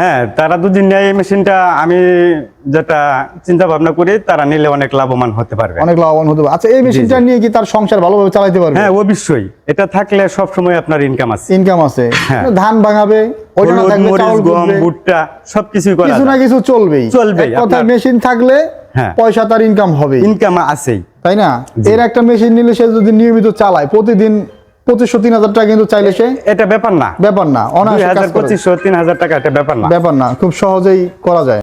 হ্যাঁ তারা যদি নেয় এই মেশিনটা আমি যেটা চিন্তা ভাবনা করি তারা নিলে অনেক লাভবান হতে পারবে। অনেক লাভবান হতে পারে আচ্ছা এই মেশিনটা নিয়ে কি তার সংসার ভালোভাবে চালাতে পারবে? হ্যাঁ অবশ্যই। এটা থাকলে সব সময় আপনার ইনকাম আছে। ইনকাম আছে। হ্যাঁ। ধান ভাঙাবে গম। ভুট্টা সবকিছুই করা কিছু না কিছু চলবেই। চলবে আপনার- মেশিন থাকলে হ্যাঁ। পয়সা তার ইনকাম হবে ইনকাম আছেই। তাই না? এর একটা মেশিন নিলে সে যদি নিয়মিত চালায় প্রতিদিন পঁচিশশো তিন হাজার টাকা কিন্তু চাইলে সে এটা ব্যাপার না। ব্যাপার না অনায়াসে। পঁচিশশো তিন হাজার টাকা এটা ব্যাপার না। ব্যাপার না খুব সহজেই করা যায়।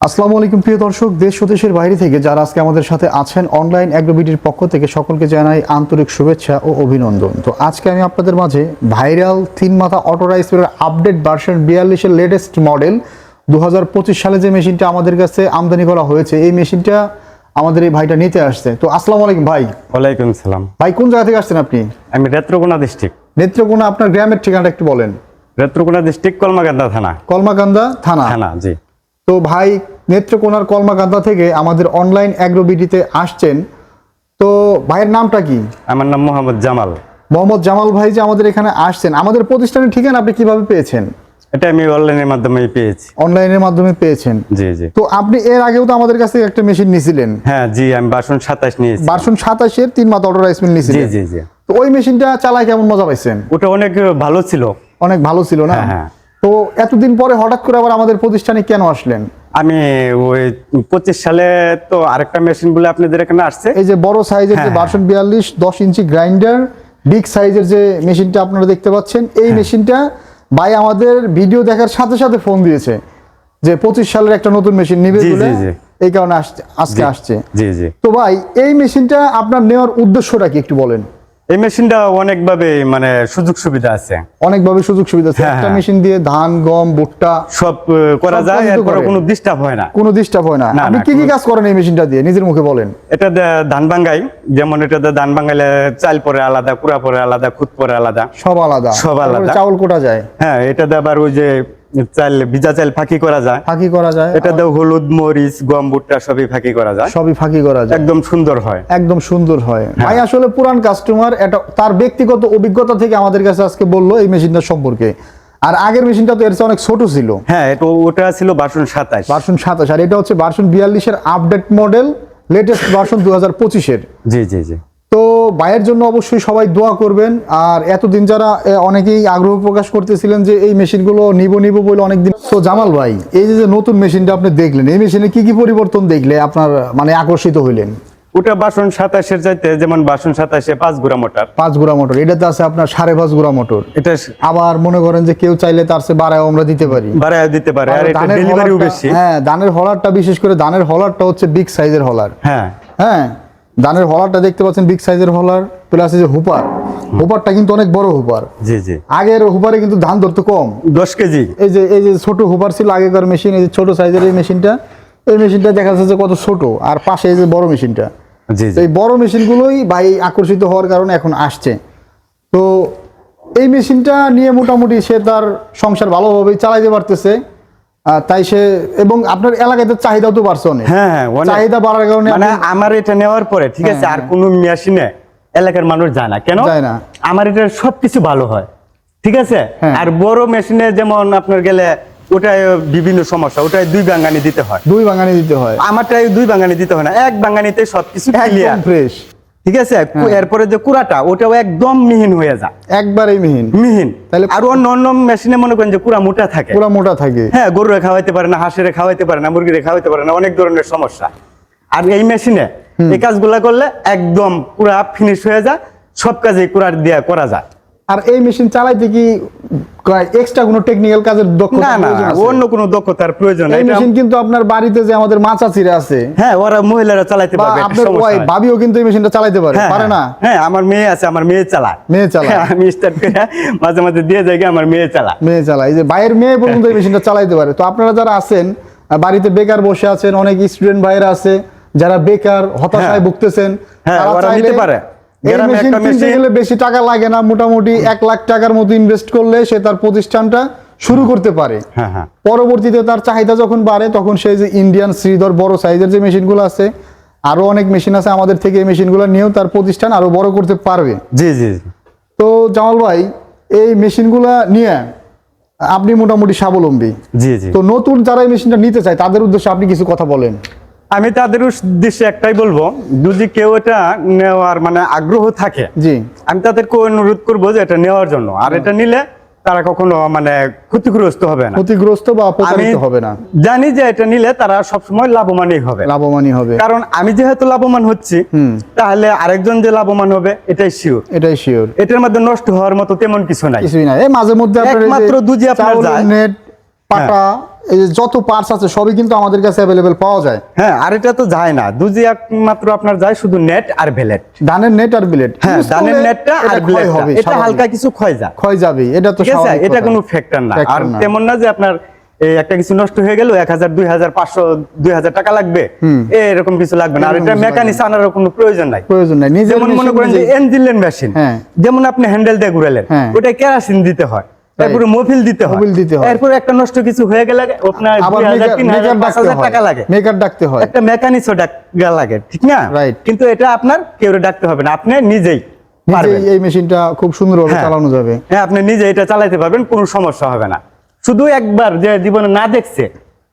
আসসালামু আলাইকুম প্রিয় দর্শক দেশ ও দেশের বাইরে থেকে যারা আজকে আমাদের সাথে আছেন অনলাইন অ্যাগ্রোবিটির পক্ষ থেকে সকলকে জানাই আন্তরিক শুভেচ্ছা ও অভিনন্দন। তো আজকে আমি আপনাদের মাঝে ভাইরাল তিন মাথা অটোরাইসের আপডেট ভার্সন বিয়াল্লিশের লেটেস্ট মডেল দু হাজার পঁচিশ সালে যে মেশিনটা আমাদের কাছে আমদানি করা হয়েছে এই মেশিনটা আমাদের এই ভাইটা নিতে আসছে। তো আসসালামু আলাইকুম ভাই। ওয়ালাইকুম সালাম। ভাই কোন জায়গা থেকে আসছেন আপনি? আমি রেত্রকোনা ডিস্ট্রিক্ট নেত্রকোনা আপনার গ্রামের ঠিকানাটা একটু বলেন। নেত্রকোনা ডিস্ট্রিক্ট কলমাগান্দা থানা। কলমাকান্দা থানা? থানা জি। তো ভাই নেত্রকোনার কলমাকান্দা থেকে আমাদের অনলাইন অ্যাগ্রোবিটিতে আসছেন। তো ভাইয়ের নামটা কি? আমার নাম মোহাম্মদ জামাল। মোহাম্মদ জামাল ভাই যে আমাদের এখানে আসছেন আমাদের প্রতিষ্ঠানের ঠিকানা আপনি কীভাবে পেয়েছেন? এটা আমি অনলাইনের মাধ্যমে পেয়েছি। অনলাইনের মাধ্যমে পেয়েছেন? জি জি। তো আপনি এর আগেও তো আমাদের কাছে একটা মেশিন নিছিলেন? হ্যাঁ জি আমি বাসন সাতাশ নিয়েছি। বারশন সাতাশের তিন মাথা অটো রাইস মিল জি জি জি। তো ওই মেশিনটা চালায় কেমন মজা পাইছেন? ওটা অনেক ভালো ছিল। অনেক ভালো ছিল না? হ্যাঁ, হ্যাঁ। তো এতদিন পরে হঠাৎ করে আবার আমাদের প্রতিষ্ঠানে কেন আসলেন? আমি ওই পঁচিশ সালে তো আরেকটা মেশিন বলে আপনাদের এখানে আসছে। এই যে বড় সাইজের যে হ্যাঁ, বারশন বিয়াল্লিশ দশ ইঞ্চি গ্রাইন্ডার বিগ সাইজের যে মেশিনটা আপনারা দেখতে পাচ্ছেন হ্যাঁ। এই মেশিনটা ভাই আমাদের ভিডিও দেখার সাথে সাথে ফোন দিয়েছে যে পঁচিশ সালের একটা নতুন মেশিন নিবে। এই কারণে আজকে আসছে। জি জি। তো ভাই এই মেশিনটা আপনার নেওয়ার উদ্দেশ্যটা কি একটু বলেন? এই মেশিনটা অনেকভাবে মানে সুযোগ সুবিধা আছে। অনেকভাবে সুযোগ সুবিধা আছে। হ্যাঁ, একটা হ্যাঁ। মেশিন দিয়ে ধান গম ভুট্টা সব করা যায় এরপরে কোনো ডিস্টার্ব হয় না। কোনো ডিস্টার্ব হয় না। আপনি কি কি কাজ করেন এই মেশিনটা দিয়ে? নিজের মুখে বলেন। এটা ধান ভাঙ্গাই যেমন এটা ধান ভাঙ্গাইলে চাল পরে আলাদা কুড়া পরে আলাদা খুদ পরে আলাদা। সব আলাদা। সব আলাদা। চাউল কোটা যায়। হ্যাঁ এটা আবার ওই যে চাল ভিজা চাল ফাঁকি করা যায়। ফাঁকি করা যায়। এটা দিয়ে হলুদ মরিচ গম ভুট্টা সবই ফাঁকি করা যায়। সবই ফাঁকি করা যায়। একদম সুন্দর হয়। একদম সুন্দর হয়। হ্যাঁ। ভাই আসলে পুরান কাস্টমার এটা তার ব্যক্তিগত অভিজ্ঞতা থেকে আমাদের কাছে আজকে বলল এই মেশিনটা সম্পর্কে। আর আগের মেশিনটা তো এর চেয়ে অনেক ছোট ছিল। হ্যাঁ এটা ওটা ছিল বাসন সাতাশ। ভার্সন সাতাশ। আর এটা হচ্ছে ভার্সন বিয়াল্লিশের আপডেট মডেল লেটেস্ট ভার্সন দু হাজার পঁচিশের। জি জি জি। তো ভাইয়ের জন্য অবশ্যই সবাই দোয়া করবেন। আর এতদিন যারা অনেকেই আগ্রহ প্রকাশ করতেছিলেন যে এই মেশিনগুলো নিব নিব বলে অনেকদিন তো জামাল ভাই এই যে নতুন মেশিনটা আপনি দেখলেন এই মেশিনে কি কি পরিবর্তন দেখলে আপনার মানে আকর্ষিত হইলেন? ওটা বাসন সাতাশের চাইতে যেমন বাসন সাতাশে পাঁচ গুড়া মোটর। পাঁচ গুড়া মোটর এটাতে আছে আপনার সাড়ে পাঁচ গুড়া মোটর। এটা আবার মনে করেন যে কেউ চাইলে তার সে বাড়ায় আমরা দিতে পারি। বাড়ায় দিতে পারে আর আর এটা ডেলিভারিও বেশি। হ্যাঁ ধানের হলারটা বিশেষ করে ধানের হলারটা হচ্ছে বিগ সাইজের হলার। হ্যাঁ। হ্যাঁ ধানের হলারটা দেখতে পাচ্ছেন বিগ সাইজের হলার প্লাস যে হুপার। হুপারটা কিন্তু অনেক বড় হুপার। জি জি। আগের হুপারে কিন্তু ধান ধরতো কম। দশ কেজি। এই যে এই যে ছোট হুপার ছিল আগেকার মেশিন এই যে ছোট সাইজের এই মেশিনটা এই মেশিনটা দেখা যাচ্ছে যে কত ছোট আর পাশে এই যে বড় মেশিনটা জি জি। এই বড় মেশিনগুলোই ভাই আকর্ষিত হওয়ার কারণে এখন আসছে। তো এই মেশিনটা নিয়ে মোটামুটি সে তার সংসার ভালোভাবেই চালাইতে পারতেছে। তাই সে এবং আপনার এলাকায় তো চাহিদাও তো বাড়ছে অনেক। হ্যাঁ হ্যাঁ চাহিদা বাড়ার কারণে মানে আমার এটা নেওয়ার পরে ঠিক আছে হ্যাঁ, আর কোন মেশিনে এলাকার মানুষ যায় না। কেন? যায় না। আমার এটা সবকিছু ভালো হয় ঠিক আছে? হ্যাঁ। আর বড় মেশিনে যেমন আপনার গেলে ওটাই বিভিন্ন সমস্যা ওটাই দুই বাঙ্গানি দিতে হয়। দুই বাঙালি দিতে হয়। আমারটাই দুই বাঙ্গানি দিতে হয় না এক বাঙ্গানিতে সবকিছু ফ্রেশ ঠিক আছে? হ্যাঁ। এরপরে যে কুড়াটা ওটাও একদম মিহিন হয়ে যায়। একবারেই মিহিন। মিহিন। তাহলে- আর অন্য অন্য মেশিনে মনে করেন যে কুড়া মোটা থাকে। কুড়া মোটা থাকে। হ্যাঁ গরুরে খাওয়াইতে পারে না হাঁসেরে খাওয়াইতে পারে না মুরগিরে খাওয়াইতে পারে না অনেক ধরনের সমস্যা। আর এই মেশিনে এই কাজগুলা করলে একদম পুরা ফিনিশ হয়ে যায় সব কাজে কুড়ার দিয়ে করা যায়। আর এই মেশিন চালাইতে কি এক্সট্রা কোনো টেকনিক্যাল কাজের দক্ষতা না না অন্য কোনো দক্ষতার প্রয়োজন এই মেশিন কিন্তু আপনার বাড়িতে যে আমাদের মাছা চিরা আছে। হ্যাঁ ওরা মহিলারা পারবে আপনার হয়। ভাবিও কিন্তু এই মেশিনটা পারে হ্যাঁ, পারে না? হ্যাঁ, হ্যাঁ আমার মেয়ে আছে আমার মেয়ে চালায়। মেয়ে চালায়। হ্যাঁ, আমি স্টার্ট করে মাঝে মাঝে দিয়ে যাই আমার মেয়ে চালায়। মেয়ে চালায়। এই যে ভাইয়ের মেয়ে পর্যন্ত এই মেশিনটা চালাইতে পারে। তো আপনারা যারা আছেন বাড়িতে বেকার বসে আছেন অনেক স্টুডেন্ট ভাইয়েরা আছে যারা বেকার হতাশায়। ভুগতেছেন তারা নিতে পারে। বেশি টাকা লাগে না মোটামুটি এক লাখ টাকার মতো ইনভেস্ট করলে সে তার প্রতিষ্ঠানটা শুরু করতে পারে। হ্যাঁ হ্যাঁ। পরবর্তীতে তার চাহিদা যখন বাড়ে তখন সেই যে ইন্ডিয়ান শ্রীধর বড় সাইজের যে মেশিনগুলো আছে আরও অনেক মেশিন আছে আমাদের থেকে এই মেশিনগুলো নিয়েও তার প্রতিষ্ঠান আরও বড় করতে পারবে। জি জি। তো জামাল ভাই এই মেশিনগুলা নিয়ে আপনি মোটামুটি স্বাবলম্বী। জি জি। তো নতুন যারা এই মেশিনটা নিতে চায় তাদের উদ্দেশ্যে আপনি কিছু কথা বলেন। আমি তাদের উদ্দেশ্যে একটাই বলব যদি কেউ এটা নেওয়ার মানে আগ্রহ থাকে জি। আমি তাদেরকে অনুরোধ করব যে এটা নেওয়ার জন্য। আর এটা নিলে তারা কখনো মানে ক্ষতিগ্রস্ত হবে না। ক্ষতিগ্রস্ত বা প্রতারিত হবে না। জানি যে এটা নিলে তারা সবসময় লাভবানই হবে। লাভবানই হবে। কারণ আমি যেহেতু লাভবান হচ্ছি। তাহলে আরেকজন যে লাভবান হবে এটাই শিওর এটাই শিওর এটার মধ্যে নষ্ট হওয়ার মতো তেমন কিছু নাই। কিছুই না এই মাঝে মধ্যে আপনার একমাত্র দুজি আপনার যায়। নেট পাটা এই যে যত পার্টস আছে সবই কিন্তু আমাদের কাছে অ্যাভেলেবেল পাওয়া যায়। হ্যাঁ আর এটা তো যায় না। দুজি একমাত্র আপনার যায় শুধু নেট আর ভেলেট ধানের নেট আর বিলেট হ্যাঁ ধানের নেটটা আর ব্লেড হবে এটা হালকা কিছু ক্ষয় যায়। ক্ষয় যাবে এটা তো স্বাভাবিক এটা কোনো ফ্যাক্টর না। আর তেমন না যে আপনার এই একটা কিছু নষ্ট হয়ে গেল এক হাজার দুই হাজার পাঁচশো দুই হাজার টাকা লাগবে। এরকম কিছু লাগবে না। আর এটা কিছু মেকানিক আনার কোনো প্রয়োজন নাই। প্রয়োজন নাই। যেমন মনে করেন যে এনজিলেন মেশিন হ্যাঁ। যেমন আপনি হ্যান্ডেল দিয়ে ঘুরালেন হ্যাঁ। ওটা কেরাসিন দিতে হয়। তারপরে মোবিল দিতে হয়। মোবিল দিতে হয়। এরপর একটা নষ্ট কিছু হয়ে গেলে আপনার আবার দুই হাজার তিন হাজার মেকার পাঁচ ডাকতে হাজার হয়। টাকা লাগে। মেকার ডাকতে হয়। একটা মেকানিক্সও ডাকা লাগে ঠিক না. কিন্তু এটা আপনার কেউ ডাকতে হবে না আপনি নিজেই এই মেশিনটা খুব সুন্দরভাবে হ্যাঁ। চালানো যাবে। হ্যাঁ আপনি নিজে এটা চালাতে পারবেন কোনো সমস্যা হবে না। শুধু একবার যে জীবনে না দেখছে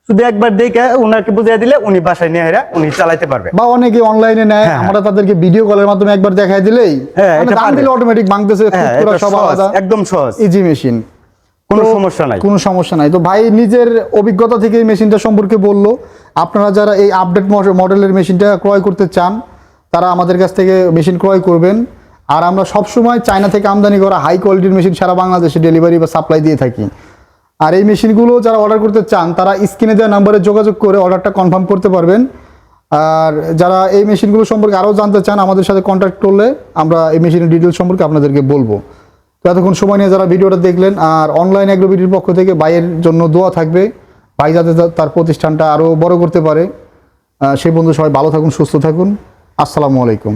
শুধু একবার দেখে ওনাকে বুঝিয়ে দিলে উনি বাসায় নিয়ে এরা উনি চালাতে পারবে। বা অনেকে অনলাইনে নেয় হ্যাঁ। আমরা তাদেরকে ভিডিও কলের মাধ্যমে একবার দেখাই দিলেই হ্যাঁ, মানে এটা অটোমেটিক ভাঙতেছে হ্যাঁ একদম সহজ। ইজি মেশিন কোনো সমস্যা নাই। কোনো সমস্যা নাই। তো ভাই নিজের অভিজ্ঞতা থেকে এই মেশিনটা সম্পর্কে বলল। আপনারা যারা এই আপডেট মডেলের মেশিনটা ক্রয় করতে চান তারা আমাদের কাছ থেকে মেশিন ক্রয় করবেন। আর আমরা সবসময় চায়না থেকে আমদানি করা হাই কোয়ালিটির মেশিন সারা বাংলাদেশে ডেলিভারি বা সাপ্লাই দিয়ে থাকি। আর এই মেশিনগুলো যারা অর্ডার করতে চান তারা স্ক্রিনে দেওয়া নাম্বারে যোগাযোগ করে অর্ডারটা কনফার্ম করতে পারবেন। আর যারা এই মেশিনগুলো সম্পর্কে আরও জানতে চান আমাদের সাথে কন্ট্যাক্ট করলে আমরা এই মেশিনের ডিটেলস সম্পর্কে আপনাদেরকে বলব। এতক্ষণ সময় নিয়ে যারা ভিডিওটা দেখলেন আর অনলাইন অ্যাগ্রোবিটির পক্ষ থেকে ভাইয়ের জন্য দোয়া থাকবে। ভাই যাতে তার প্রতিষ্ঠানটা আরও বড় করতে পারে। সেই বন্ধু সবাই ভালো থাকুন, সুস্থ থাকুন। আসসালামু আলাইকুম।